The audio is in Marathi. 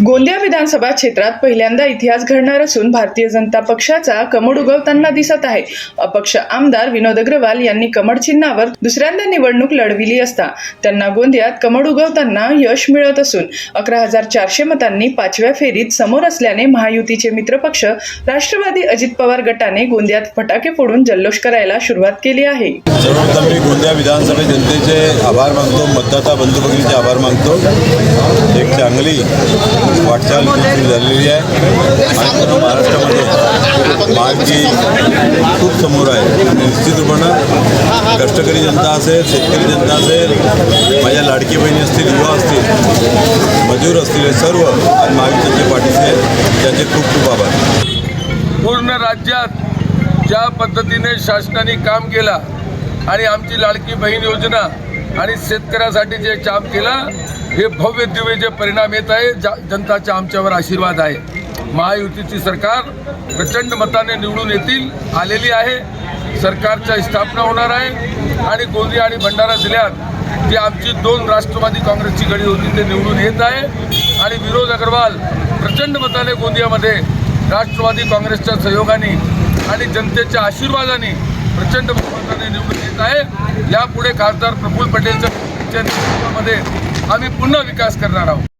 गोंदिया विधानसभा क्षेत्रात पहिल्यांदा इतिहास घडणार असून भारतीय जनता पक्षाचा कमळ उगवताना दिसत आहे. अपक्ष आमदार विनोद अग्रवाल यांनी कमळ चिन्हावर दुसऱ्यांदा निवडणूक लढविली असता त्यांना गोंदियात कमळ उगवताना यश मिळत असून अकरा हजार चारशे मतांनी पाचव्या फेरीत समोर असल्याने महायुतीचे मित्रपक्ष राष्ट्रवादी अजित पवार गटाने गोंदियात फटाके फोडून जल्लोष करायला सुरुवात केली आहे. सर्वप्रथम मी गोंदिया विधानसभा जनतेचे आभार मानतो मतदाता बंधू भगिनीचे आभार मानतो. चांगली वाटचाल झालेली आहे. आणि पूर्ण महाराष्ट्रामध्ये मागची खूप समोर आहे. आणि निश्चित कष्टकरी जनता असेल शेतकरी जनता असेल माझ्या लाडकी बहिणी असतील युवा असतील मजूर असतील हे सर्व आणि महायुतीच्या पाठीचे त्यांचे खूप खूप आभार. पूर्ण राज्यात ज्या पद्धतीने शासनाने काम केला आणि आमची लाडकी बहीण योजना आणि शेतकऱ्यासाठी जे काम केलं हे भव्य दिव्य जे परिणाम येत आहे जा जनताच्या आमच्यावर आशीर्वाद आहे. महायुतीची सरकार प्रचंड मताने निवडून येतील आलेली आहे. सरकारच्या स्थापना होणार आहे. आणि गोंदिया आणि भंडारा जिल्ह्यात जी आमची दोन राष्ट्रवादी काँग्रेसची गडी होती ते निवडून येत आहे. आणि विनोद अग्रवाल प्रचंड मताने गोंदियामध्ये राष्ट्रवादी काँग्रेसच्या सहयोगाने आणि जनतेच्या आशीर्वादाने प्रचंड बहुमताने निवडून येत आहे. यापुढे खासदार प्रफुल्ल यांच्या नेतृत्वामध्ये आम्ही पुन्हा विकास करणार आहोत.